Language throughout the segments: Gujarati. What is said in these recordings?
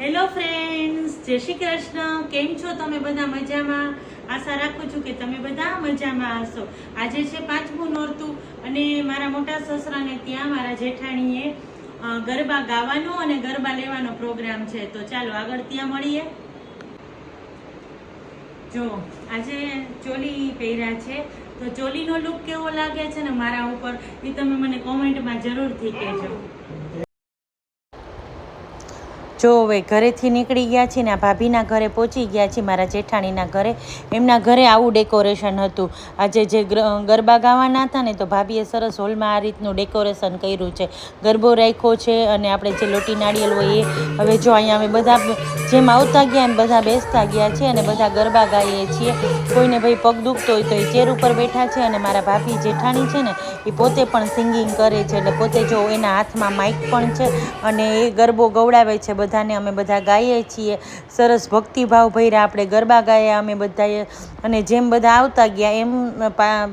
હેલો ફ્રેન્ડ્સ જય શ્રી કૃષ્ણ. કેમ છો તમે બધા મજામાં? આશા રાખું છું કે તમે બધા મજામાં હશો. આજે છે પાંચમું નોરતું અને મારા મોટા સસરાને ત્યાં મારા જેઠાણીએ ગરબા ગાવાનો અને ગરબા લેવાનો પ્રોગ્રામ છે. તો ચાલો આગળ ત્યાં મળીએ. જો, આજે ચોલી પહેર્યા છે. તો ચોલીનો લુક કેવો લાગે છે ને મારા ઉપર? એ તમે મને કોમેન્ટમાં જરૂરથી કહેજો. જો હવે ઘરેથી નીકળી ગયા છીએ ને આ ભાભીના ઘરે પહોંચી ગયા છીએ મારા જેઠાણીના ઘરે. એમના ઘરે આવું ડેકોરેશન હતું. આજે જે ગ્ર- ગરબા ગાવાના હતા ને, તો ભાભીએ સરસ હોલમાં આ રીતનું ડેકોરેશન કર્યું છે. ગરબો રાખ્યો છે અને આપણે જે લોટી નાળિયેર હોય એ હવે જો અહીંયા અમે બધા જેમ આવતા ગયા એમ બધા બેસતા ગયા છે અને બધા ગરબા ગાઈએ છીએ. કોઈને ભાઈ પગ દુખતો હોય તો એ ચેર ઉપર બેઠા છે અને મારા ભાભી જેઠાણી છે ને, એ પોતે પણ સિંગિંગ કરે છે. એટલે પોતે જો એના હાથમાં માઇક પણ છે અને એ ગરબો ગવડાવે છે બધાને અમે બધા ગાઈએ છીએ. સરસ ભક્તિભાવ ભર્યા આપણે ગરબા ગાયા અમે બધાએ. અને જેમ બધા આવતા ગયા, એમ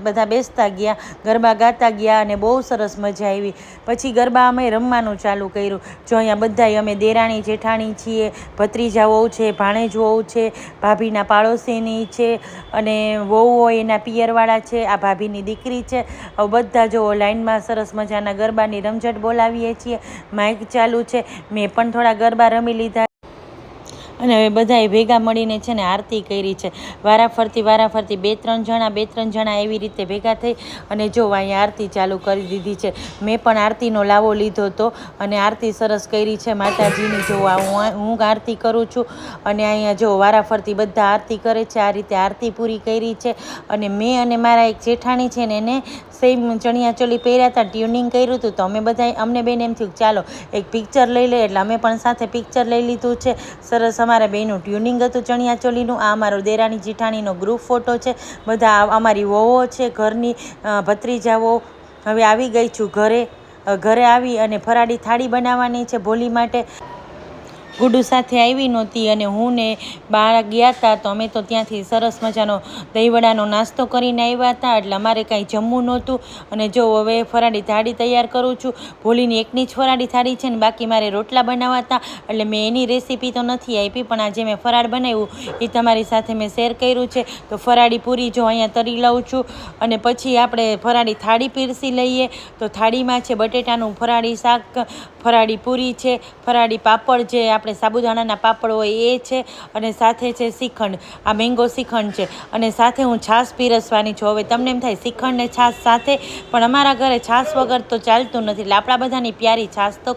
બધા બેસતા ગયા, ગરબા ગાતા ગયા અને બહુ સરસ મજા આવી. પછી ગરબા અમે રમવાનું ચાલુ કર્યું. જો અહીંયા બધાએ અમે દેરાણી, જેઠાણી છીએ ભત્રીજા વહુ છે ભાણેજ વહુ છે, ભાભીના પાડોશીની છે અને વહુ હોય એના પિયરવાળા છે, આ ભાભીની દીકરી છે. હવે બધા જો લાઈનમાં સરસ મજાના ગરબાની રમઝટ બોલાવીએ છીએ. માઇક ચાલુ છે. મેં પણ થોડા ગરબા રમી લીધા અને હવે બધાએ ભેગા મળીને છે ને આરતી કરી છે. વારાફરતી વારાફરતી બે, ત્રણ જણા, બે, ત્રણ જણા એવી રીતે ભેગા થઈ અને જો અહીંયા આરતી ચાલુ કરી દીધી છે. મેં પણ આરતીનો લાવો લીધો હતો અને આરતી સરસ કરી છે માતાજીની. જો હું હું આરતી કરું છું અને અહીંયા જો વારાફરતી બધા આરતી કરે છે, આ રીતે આરતી પૂરી કરી છે અને મેં અને મારા એક જેઠાણી છે ને એને સેમ ચણિયા ચોલી પહેર્યા હતા, ટ્યુનિંગ કર્યું હતું તો અમે બધા અમને બેન એમ થયું ચાલો એક પિક્ચર લઈ લઈએ. એટલે અમે પણ સાથે પિક્ચર લઈ લીધું છે. સરસ અમારા બેનું ટ્યુનિંગ હતું ચણિયા ચોલીનું આ અમારો દેરાણી જેઠાણીનો ગ્રુપ ફોટો છે. બધા અમારી વોવો છે, ઘરની ભત્રીજાઓ. હવે આવી ગઈ છું ઘરે. ઘરે આવી અને ફરાળી થાળી બનાવવાની છે ભોલી માટે. ગુડુ સાથે આવી નહોતી અને હું ને બહાર ગયા હતા તો અમે તો ત્યાંથી સરસ મજાનો દહીંવડાનો નાસ્તો કરીને આવ્યા હતા એટલે અમારે કાંઈ જમવું નહોતું. અને જો હવે ફરાળી થાળી તૈયાર કરું છું. ભોલીની એકની જ ફરાળી થાળી છે ને બાકી મારે રોટલા બનાવવા હતા એટલે મેં એની રેસીપી તો નથી આપી, પણ આજે મેં ફરાળ બનાવ્યું. એ તમારી સાથે મેં શેર કર્યું છે. તો ફરાળી પૂરી જો અહીંયા તરી લઉં છું. અને પછી આપણે ફરાળી થાળી પીરસી લઈએ. તો થાળીમાં છે બટેટાનું ફરાળી શાક, ફરાળી પૂરી છે, ફરાળી પાપડ જે આપણે સાબુદાણાના પાપડ હોય એ છે અને સાથે છે શ્રીખંડ. આ મેંગો શ્રીખંડ છે. અને સાથે હું છાશ પીરસવાની છું. હવે તમને એમ થાય શ્રીખંડ ને છાશ સાથે, પણ અમારા ઘરે છાશ વગર તો ચાલતું નથી. એટલે આપણા બધાની પ્યારી છાશ તો